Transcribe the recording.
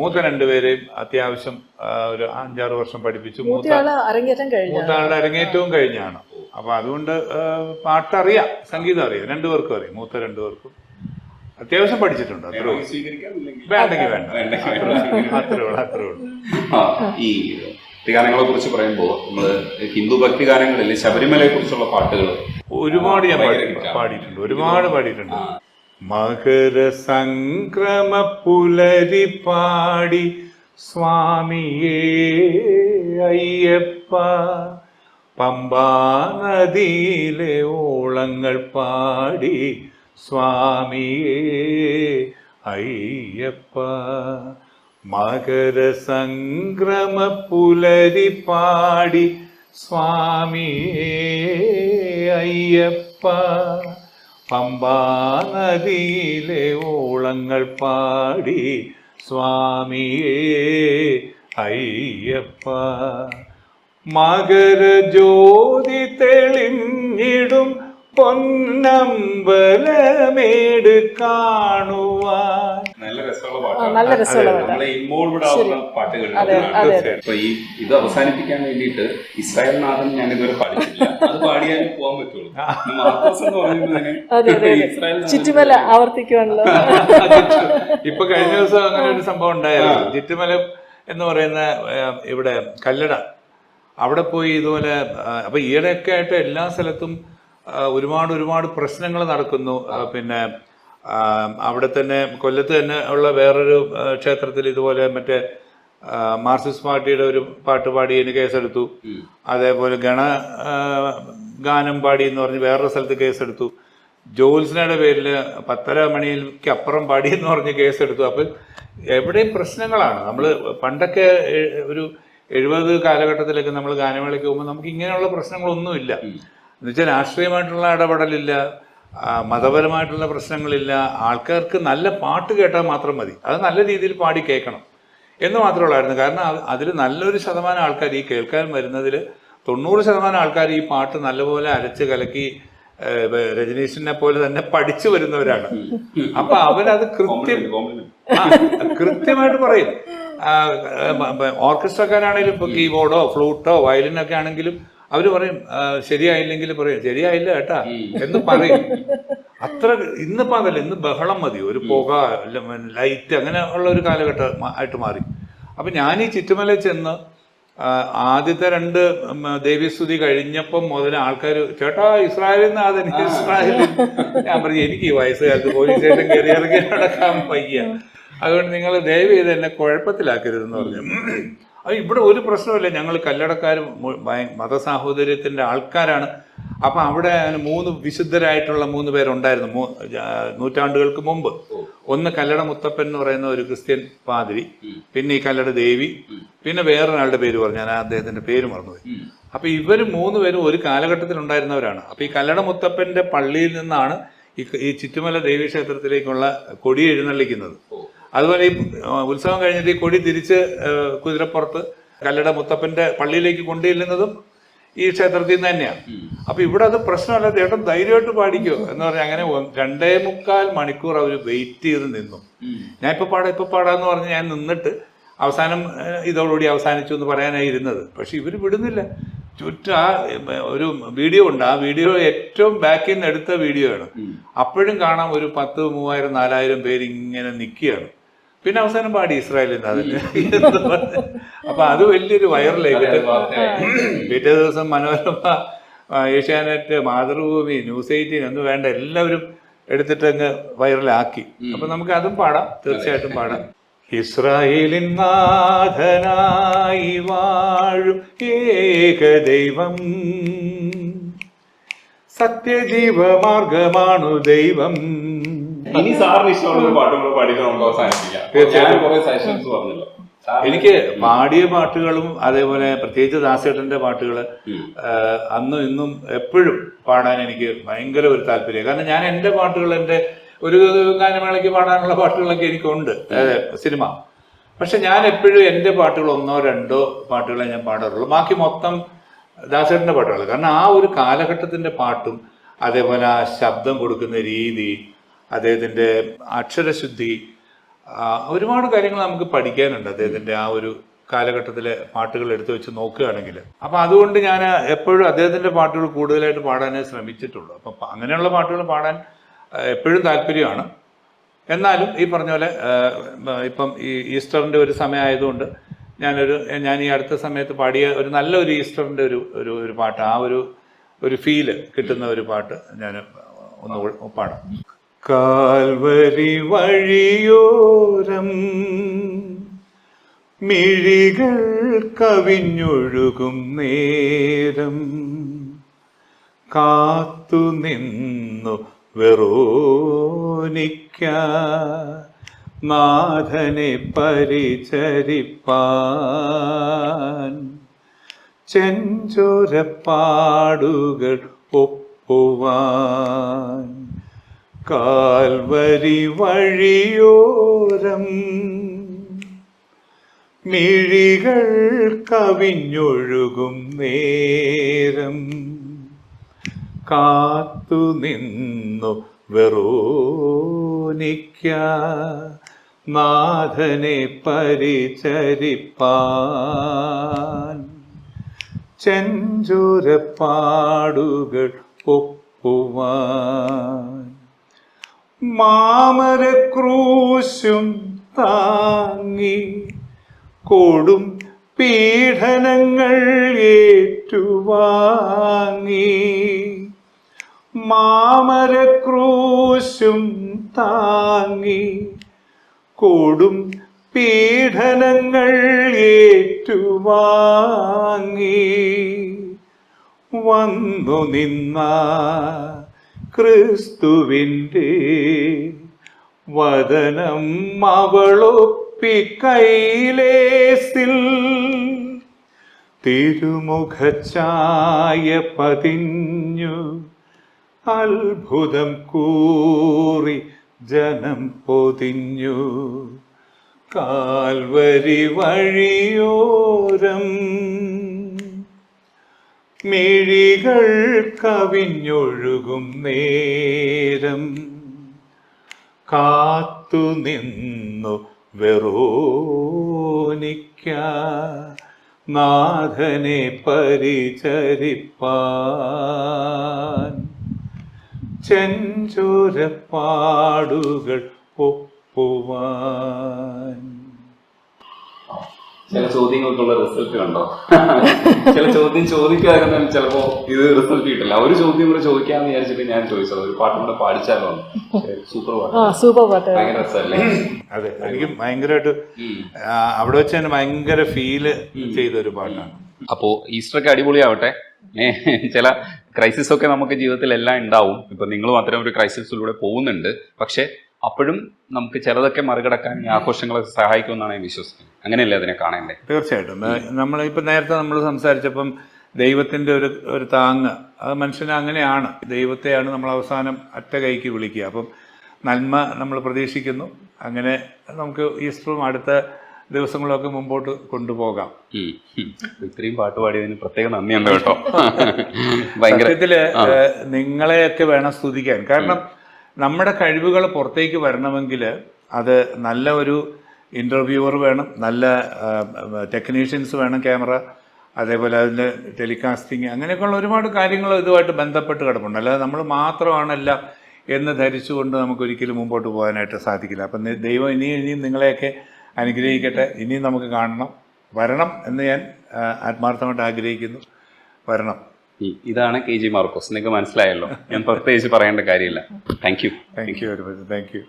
മൂത്ത രണ്ടുപേരെയും അത്യാവശ്യം ഒരു അഞ്ചാറ് വർഷം പഠിപ്പിച്ചു. മൂത്ത മൂത്തയാൾ അരങ്ങേറ്റം കഴിഞ്ഞു മൂത്ത ആളുടെ അരങ്ങേറ്റവും കഴിഞ്ഞാണ്. അപ്പൊ അതുകൊണ്ട് പാട്ടറിയാം സംഗീതം അറിയാം. രണ്ടുപേർക്കും അറിയാം. മൂത്ത രണ്ടുപേർക്കും. അത്യാവശ്യം പഠിച്ചിട്ടുണ്ട് അത്രേ ഉള്ളൂ. വേണ്ടെങ്കിൽ വേണ്ട. അത്രേ ഉള്ളൂ അത്രേ ഉള്ളൂ. ആ, ഈ ഭക്തിഗാനങ്ങളെ കുറിച്ച് പറയുമ്പോൾ നമ്മൾ ഹിന്ദു ഭക്തിഗാനങ്ങളിൽ ശബരിമലയെ കുറിച്ചുള്ള പാട്ടുകൾ ഒരുപാട് ഞാൻ പാടി- പാടിയിട്ടുണ്ട്. ഒരുപാട് പാടിയിട്ടുണ്ട്. മകര സംക്രമ പുലരി പാടി സ്വാമിയേ അയ്യപ്പ. പമ്പാ നദിയിലെ ഓളങ്ങൾ പാടി സ്വാമിയേ അയ്യപ്പ. മകര സംക്രമ പുലരി പാടി സ്വാമിയേ അയ്യപ്പ. പമ്പാ നദിയിലെ ഓളങ്ങൾ പാടി സ്വാമിയേ അയ്യപ്പ മകരജ്യോതി തെളിഞ്ഞിടും പൊന്നമ്പലമേട് കാണുവാൻ നല്ല രസമുള്ള പാട്ടുകൾ അപ്പൊ ഈ ഇത് അവസാനിപ്പിക്കാൻ വേണ്ടിയിട്ട് ഇസ്രായേൽ നാഥൻ ഞാൻ ഇതുവരെ അത് പാടിയാലേ പോകാൻ പറ്റുള്ളൂ. ചുറ്റുമല ആവർത്തിക്കുവാണല്ലോ. ഇപ്പൊ കഴിഞ്ഞ ദിവസം അങ്ങനെ ഒരു സംഭവം ഉണ്ടായിരുന്നു ചുറ്റുമല എന്ന് പറയുന്ന ഇവിടെ കല്ലട. അവിടെ പോയി ഇതുപോലെ അപ്പൊ ഈയിടെയൊക്കെ ആയിട്ട് എല്ലാ സ്ഥലത്തും ഒരുപാട് ഒരുപാട് പ്രശ്നങ്ങൾ നടക്കുന്നു. പിന്നെ അവിടെ തന്നെ കൊല്ലത്ത് തന്നെ ഉള്ള വേറൊരു ക്ഷേത്രത്തിൽ ഇതുപോലെ മറ്റേ മാർസിസ്റ്റ് മാർക്സിസ്റ്റ് പാർട്ടിയുടെ ഒരു പാട്ട് പാടി അതിന് കേസെടുത്തു. അതേപോലെ ഗണ ഗാനം പാടി എന്ന് പറഞ്ഞ് വേറൊരു സ്ഥലത്ത് കേസെടുത്തു. ജോത്സനയുടെ പേരിൽ പത്തര മണിക്ക് അപ്പുറം പാടി എന്ന് പറഞ്ഞ് കേസെടുത്തു. അപ്പം എവിടെയും പ്രശ്നങ്ങളാണ്. നമ്മൾ പണ്ടൊക്കെ ഒരു എഴുപത് കാലഘട്ടത്തിലൊക്കെ നമ്മൾ ഗാനമേളയ്ക്ക് പോകുമ്പോൾ നമുക്ക് ഇങ്ങനെയുള്ള പ്രശ്നങ്ങളൊന്നുമില്ല എന്നുവെച്ചാൽ രാഷ്ട്രീയമായിട്ടുള്ള ഇടപെടലില്ല. മതപരമായിട്ടുള്ള പ്രശ്നങ്ങളില്ല. ആൾക്കാർക്ക് നല്ല പാട്ട് കേട്ടാൽ മാത്രം മതി. അത് നല്ല രീതിയിൽ പാടി കേൾക്കണം എന്ന് മാത്രമുള്ളായിരുന്നു കാരണം അതിൽ നല്ലൊരു ശതമാനം ആൾക്കാർ ഈ കേൾക്കാൻ വരുന്നതിൽ തൊണ്ണൂറ് ശതമാനം ആൾക്കാർ ഈ പാട്ട് നല്ലപോലെ അരച്ച് കലക്കി രജനീഷിനെ പോലെ തന്നെ പഠിച്ചു വരുന്നവരാണ്. അപ്പൊ അവരത് കൃത്യം കൃത്യമായിട്ട് പറയും. ഓർക്കസ്ട്രക്കാരാണെങ്കിലും ഇപ്പൊ കീബോർഡോ ഫ്ലൂട്ടോ വയലിനൊക്കെ ആണെങ്കിലും അവർ പറയും ശരിയായില്ലെങ്കിൽ പറയും ശരിയായില്ല കേട്ടാ എന്ന് പറയും. അത്ര ഇന്നിപ്പോ അതല്ല ഇന്ന് ബഹളം മതി. ഒരു പുക ലൈറ്റ് അങ്ങനെ ഉള്ള ഒരു കാലഘട്ടം ആയിട്ട് മാറി. അപ്പൊ ഞാൻ ഈ ചുറ്റുമല ചെന്ന് ആദ്യത്തെ രണ്ട് ദേവീസ്തുതി കഴിഞ്ഞപ്പം മുതൽ ആൾക്കാർ ചേട്ടാ ഇസ്രായേലിൽ നിന്ന് അതെ ഇസ്രായേലിൽ ഞാൻ പറഞ്ഞു എനിക്ക് ഈ വയസ്സുകാലത്ത് പോലീസ് സ്റ്റേഷൻ കയറി ഇറങ്ങി നടക്കാൻ വയ്യ. അതുകൊണ്ട് നിങ്ങൾ ദയവ് ചെയ്ത് എന്നെ കുഴപ്പത്തിലാക്കരുതെന്ന് പറഞ്ഞു. അത് ഇവിടെ ഒരു പ്രശ്നമില്ല ഞങ്ങൾ കല്ലടക്കാർ മതസാഹോദര്യത്തിന്റെ ആൾക്കാരാണ്. അപ്പൊ അവിടെ മൂന്ന് വിശുദ്ധരായിട്ടുള്ള മൂന്ന് പേരുണ്ടായിരുന്നു. നൂറ്റാണ്ടുകൾക്ക് മുമ്പ്. ഒന്ന് കല്ലട മുത്തപ്പൻ എന്ന് പറയുന്ന ഒരു ക്രിസ്ത്യൻ പാതിരി പിന്നെ ഈ കല്ലട ദേവി പിന്നെ വേറൊരാളുടെ പേര് പറഞ്ഞു. ഞാൻ അദ്ദേഹത്തിന്റെ പേര് മറന്നുപോയി. അപ്പൊ ഇവർ മൂന്ന് പേരും ഒരു കാലഘട്ടത്തിൽ ഉണ്ടായിരുന്നവരാണ് അപ്പൊ ഈ കല്ലട മുത്തപ്പന്റെ പള്ളിയിൽ നിന്നാണ് ഈ ഈ ചുറ്റുമല ദേവീ ക്ഷേത്രത്തിലേക്കുള്ള കൊടി എഴുന്നള്ളിക്കുന്നത്. അതുപോലെ ഈ ഉത്സവം കഴിഞ്ഞിട്ട് ഈ കൊടി തിരിച്ച് കുതിരപ്പുറത്ത് കല്ലട മുത്തപ്പന്റെ പള്ളിയിലേക്ക് കൊണ്ടുചെല്ലുന്നതും ഈ ക്ഷേത്രത്തിൽ നിന്ന് തന്നെയാണ്. അപ്പൊ ഇവിടെ അത് പ്രശ്നമല്ല ചേട്ടൻ ധൈര്യമായിട്ട് പാടിക്കോ. എന്ന് പറഞ്ഞാൽ അങ്ങനെ രണ്ടേ മുക്കാൽ മണിക്കൂർ അവർ വെയിറ്റ് ചെയ്ത് നിന്നു. ഞാൻ ഇപ്പൊ പാടാം ഇപ്പൊ പാടാന്ന് പറഞ്ഞ് ഞാൻ നിന്നിട്ട് അവസാനം ഇതോടുകൂടി അവസാനിച്ചു എന്ന് പറയാനായി ഇരുന്നത്. പക്ഷെ ഇവർ വിടുന്നില്ല. ചുറ്റും ആ ഒരു വീഡിയോ ഉണ്ട്. ആ വീഡിയോ ഏറ്റവും ബാക്കിൽ നിന്ന് എടുത്ത വീഡിയോ ആണ്. അപ്പോഴും കാണാം ഒരു പത്ത് മൂവായിരം നാലായിരം പേര് ഇങ്ങനെ നിൽക്കുകയാണ് പിന്നെ അവസാനം പാടി ഇസ്രായേലിൽ അതിന്. അപ്പൊ അത് വലിയൊരു വൈറലായി പിറ്റേ ദിവസം മനോരമ ഏഷ്യാനെറ്റ് മാതൃഭൂമി ന്യൂസ് എയ്റ്റീൻ എന്ന് വേണ്ട. എല്ലാവരും എടുത്തിട്ട് അങ്ങ് വൈറലാക്കി അപ്പൊ നമുക്ക് അതും പാടാം. തീർച്ചയായിട്ടും പാടാം. ഇസ്രായേലിൻ നാഥനായി വാഴും ഏകദൈവം സത്യജീവമാർഗമാണു ദൈവം. ഇനി സാറിന് ഇഷ്ടമുള്ള ഒരു പാട്ട് കൂടെ പാടിയിട്ട് നമുക്ക് അവസാനിപ്പിക്കാം. തീർച്ചയായും. കുറെ സജഷൻസ് പറഞ്ഞല്ലോ. എനിക്ക് പാടിയ പാട്ടുകളും അതേപോലെ പ്രത്യേകിച്ച് ദാസേട്ടന്റെ പാട്ടുകൾ അന്നും ഇന്നും എപ്പോഴും പാടാൻ എനിക്ക് ഭയങ്കര ഒരു താല്പര്യം കാരണം ഞാൻ എന്റെ പാട്ടുകൾ എന്റെ ഒരു ഗാനമേളയ്ക്ക് പാടാനുള്ള പാട്ടുകളൊക്കെ എനിക്കുണ്ട് സിനിമ. പക്ഷെ ഞാൻ എപ്പോഴും എന്റെ പാട്ടുകൾ ഒന്നോ രണ്ടോ പാട്ടുകളെ ഞാൻ പാടാറുള്ളൂ. ബാക്കി മൊത്തം ദാസേട്ടന്റെ പാട്ടുകൾ കാരണം ആ ഒരു കാലഘട്ടത്തിന്റെ പാട്ടും അതേപോലെ ആ ശബ്ദം കൊടുക്കുന്ന രീതി അദ്ദേഹത്തിന്റെ അക്ഷരശുദ്ധി ഒരുപാട് കാര്യങ്ങൾ നമുക്ക് പഠിക്കാനുണ്ട് അദ്ദേഹത്തിന്റെ ആ ഒരു കാലഘട്ടത്തിലെ പാട്ടുകൾ എടുത്തു വെച്ച് നോക്കുകയാണെങ്കിൽ. അപ്പം അതുകൊണ്ട് ഞാൻ എപ്പോഴും അദ്ദേഹത്തിന്റെ പാട്ടുകൾ കൂടുതലായിട്ട് പാടാനേ ശ്രമിച്ചിട്ടുള്ളൂ. അപ്പം അങ്ങനെയുള്ള പാട്ടുകൾ പാടാൻ എപ്പോഴും താല്പര്യമാണ്. എന്നാലും ഈ പറഞ്ഞ പോലെ ഇപ്പം ഈ ഈസ്റ്ററിന്റെ ഒരു സമയമായതുകൊണ്ട് ഞാനൊരു ഞാൻ ഈ അടുത്ത സമയത്ത് പാടിയ ഒരു നല്ലൊരു ഈസ്റ്ററിന്റെ ഒരു ഒരു ഒരു പാട്ട് ആ ഒരു ഒരു ഫീൽ കിട്ടുന്ന ഒരു പാട്ട് ഞാൻ ഒന്ന് പാടാം. കാൽവരി വഴിയോരം മിഴികൾ കവിഞ്ഞൊഴുകും നേരം. കാത്തു നിന്നു വെറോനിക്ക നാഥനെ പരിചരിപ്പാൻ. ചെഞ്ചോരപ്പാടുകൾ ഒപ്പുവാൻ. കാൽവരി വഴിയോരം മിഴികൾ കവിഞ്ഞൊഴുകും നേരം കാത്തു നിന്നു വെറോനിക്ക നാഥനെ പരിചരിപ്പാൻ. ചെഞ്ചുരപ്പാടുകൾ ഒപ്പുവാൻ. മാമരക്രൂശും താങ്ങി കൊടും പീഡനങ്ങൾ ഏറ്റുവാങ്ങി. മാമരക്രൂശും താങ്ങി കൊടും പീഡനങ്ങൾ ഏറ്റുവാങ്ങി. വന്നു നിന്ന ക്രിസ്തുവിന്റെ വദനം അവളൊപ്പി കൈലേസിൽ തിരുമുഖച്ചായ പതിഞ്ഞു അത്ഭുതം കൂറി ജനം പൊതിഞ്ഞു. കാൽവരി വഴിയോരം മിഴികൾ കവിഞ്ഞൊഴുകും നേരം. കാത്തു നിന്നു വെറോനിക്ക. നാഥനെ പരിചരിപ്പാൻ. ചെഞ്ചോരപ്പാടുകൾ ഒപ്പുവാൻ. ചില ചോദ്യങ്ങൾക്കുള്ള റിസൾട്ട് കണ്ടോ? ചില ചോദ്യം ചോദിക്കാതെ ചിലപ്പോ ഇത് റിസൾട്ട് കിട്ടില്ല. ഒരു ചോദ്യം കൂടെ ചോദിക്കാന്ന് വിചാരിച്ചിട്ട് ഞാൻ ചോദിച്ചത്. ഒരു പാട്ടും കൂടെ പാടിച്ചാലോ? സൂപ്പർ പാട്ട്. ആ സൂപ്പർ പാട്ട്. ഭയങ്കര രസമല്ലേ അതെ എനിക്ക് ഭയങ്കരമായിട്ട് ആ, അവിടെ വെച്ച് തന്നെ ഭയങ്കര ഫീൽ ചെയ്ത ഒരു പാട്ടാണ്. അപ്പോ ഈസ്റ്റർ ഒക്കെ അടിപൊളിയാവട്ടെ ചില ക്രൈസിസ് ഒക്കെ നമുക്ക് ജീവിതത്തിൽ എല്ലാം ഉണ്ടാവും. ഇപ്പൊ നിങ്ങളും മാത്രം ഒരു ക്രൈസിസിലൂടെ പോകുന്നുണ്ട്. പക്ഷെ അപ്പോഴും നമുക്ക് ചിലതൊക്കെ മറികടക്കാൻ ഈ ആഘോഷങ്ങളൊക്കെ സഹായിക്കുമെന്നാണ് ഞാൻ വിശ്വസിക്കുന്നത്. അങ്ങനെയല്ലേ അതിനെ കാണേണ്ടത്? തീർച്ചയായിട്ടും. നമ്മൾ നമ്മളിപ്പോൾ നേരത്തെ നമ്മൾ സംസാരിച്ചപ്പം ദൈവത്തിന്റെ ഒരു ഒരു താങ്ങ് അത് മനുഷ്യന് അങ്ങനെയാണ്. ദൈവത്തെയാണ് നമ്മൾ അവസാനം അറ്റ കൈക്ക് വിളിക്കുക. അപ്പം നന്മ നമ്മൾ പ്രതീക്ഷിക്കുന്നു. അങ്ങനെ നമുക്ക് ഈസ്റ്ററും അടുത്ത ദിവസങ്ങളൊക്കെ മുമ്പോട്ട് കൊണ്ടുപോകാം. ഇത്രയും പാട്ട് പാടിയതിന് പ്രത്യേക നന്ദിയുണ്ട് കേട്ടോ. സത്യത്തിൽ നിങ്ങളെയൊക്കെ വേണം സ്തുതിക്കാൻ. കാരണം നമ്മുടെ കഴിവുകൾ പുറത്തേക്ക് വരണമെങ്കിൽ അത് നല്ല ഒരു ഇന്റർവ്യൂവർ വേണം നല്ല ടെക്നീഷ്യൻസ് വേണം ക്യാമറ അതേപോലെ അതിന്റെ ടെലികാസ്റ്റിംഗ് അങ്ങനെയൊക്കെയുള്ള ഒരുപാട് കാര്യങ്ങൾ ഇതുമായിട്ട് ബന്ധപ്പെട്ട് കിടപ്പുണ്ട്. അല്ലാതെ നമ്മൾ മാത്രമാണല്ല എന്ന് ധരിച്ചുകൊണ്ട് നമുക്ക് ഒരിക്കലും മുമ്പോട്ട് പോകാനായിട്ട് സാധിക്കില്ല. അപ്പം ദൈവം ഇനിയും ഇനിയും നിങ്ങളെയൊക്കെ അനുഗ്രഹിക്കട്ടെ. ഇനിയും നമുക്ക് കാണണം. വരണം എന്ന് ഞാൻ ആത്മാർത്ഥമായിട്ട് ആഗ്രഹിക്കുന്നു. വരണം. ഇതാണ് കെ ജി മാർക്കോസ്. നിങ്ങൾക്ക് മനസ്സിലായല്ലോ. ഞാൻ പ്രത്യേകിച്ച് പറയേണ്ട കാര്യമില്ല. Thank you thank you very much thank you